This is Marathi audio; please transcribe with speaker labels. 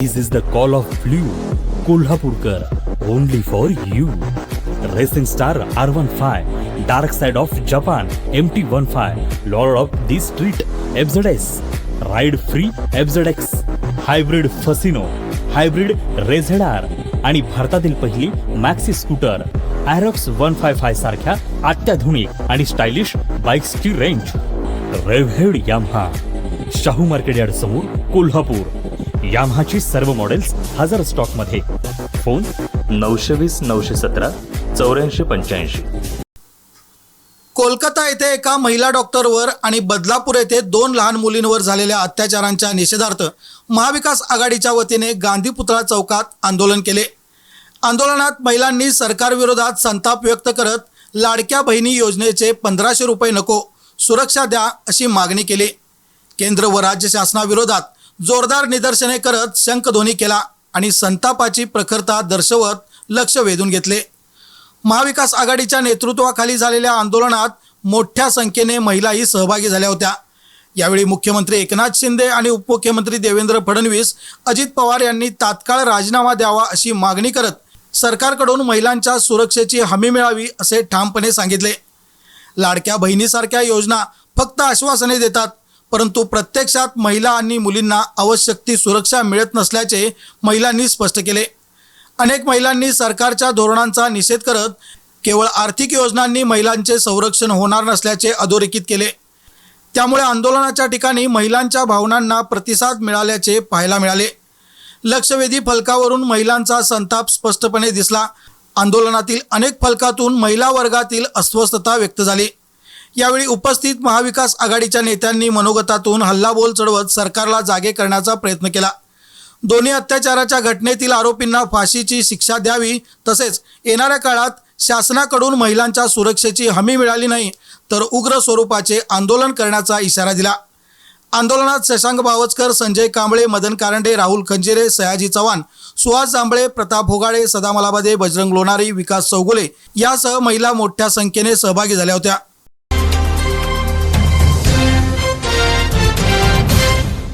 Speaker 1: This is the call of blue. Kolhapurkar. Only for you. Racing star R15. Dark side of Japan. MT15. Lord of the street. FZS. Ride free FZX. Hybrid Fasino. Hybrid Ray ZR आणि भारतातील पहिली maxi scooter Aerox one five five सारख्या अत्याधुनिक आणि stylish बाईक्सची range revved Yamaha Shahu market yard समोर कोल्हापूर याम्हाची सर्व मॉडेल्स हजर स्टॉकमध्ये फोन
Speaker 2: नऊशे वीस नऊशे सतरा चौऱ्याऐंशी पंच्याऐंशी.
Speaker 3: कोलकाता येथे एका महिला डॉक्टरवर आणि बदलापूर येथे दोन लहान मुलींवर झालेल्या अत्याचारांच्या निषेधार्थ महाविकास आघाडीच्या वतीने गांधी पुतळा चौकात आंदोलन केले. आंदोलनात महिलांनी सरकारविरोधात संताप व्यक्त करत लाडक्या बहिणी योजनेचे पंधराशे रुपये नको सुरक्षा द्या अशी मागणी केली. केंद्र व राज्य शासनाविरोधात जोरदार निदर्शने करत शंखध्वनी केला आणि संतापाची प्रखरता दर्शवत लक्ष वेधून घेतले. महाविकास आघाडीच्या नेतृत्वाखाली झालेल्या आंदोलनात मोठ्या संख्येने महिलाही सहभागी झाल्या होत्या. यावेळी मुख्यमंत्री एकनाथ शिंदे आणि उपमुख्यमंत्री देवेंद्र फडणवीस अजित पवार यांनी तात्काळ राजीनामा द्यावा अशी मागणी करत सरकारकडून महिलांच्या सुरक्षेची हमी मिळावी असे ठामपणे सांगितले. लाडक्या बहिणीसारख्या योजना फक्त आश्वासने देतात परंतु प्रत्यक्षात महिला आणि मुलींना आवश्यक ती सुरक्षा मिळत नसल्याचे महिलांनी स्पष्ट केले. अनेक महिलांनी सरकारच्या धोरणांचा निषेध करत केवळ आर्थिक योजनांनी महिलांचे संरक्षण होणार नसल्याचे अधोरेखित केले. त्यामुळे आंदोलनाच्या ठिकाणी महिलांच्या भावनांना प्रतिसाद मिळाल्याचे पाहायला मिळाले. लक्षवेधी फलकावरून महिलांचा संताप स्पष्टपणे दिसला. आंदोलनातील अनेक फलकातून महिला वर्गातील अस्वस्थता व्यक्त झाली. यावेळी उपस्थित महाविकास आघाडीच्या नेत्यांनी मनोगतातून हल्लाबोल चढवत सरकारला जागे करण्याचा प्रयत्न केला. दोन्ही अत्याचाराच्या घटनेतील आरोपींना फाशीची शिक्षा द्यावी तसेच येणाऱ्या काळात शासनाकडून महिलांच्या सुरक्षेची हमी मिळाली नाही तर उग्र स्वरूपाचे आंदोलन करण्याचा इशारा दिला. आंदोलनात शशांक बावचकर संजय कांबळे मदन कारंडे राहुल खंजिरे सयाजी चव्हाण सुहास जांभळे प्रताप होगाडे सदामलाबादे बजरंग लोणारी विकास चौगुले यासह महिला मोठ्या संख्येने सहभागी झाल्या होत्या.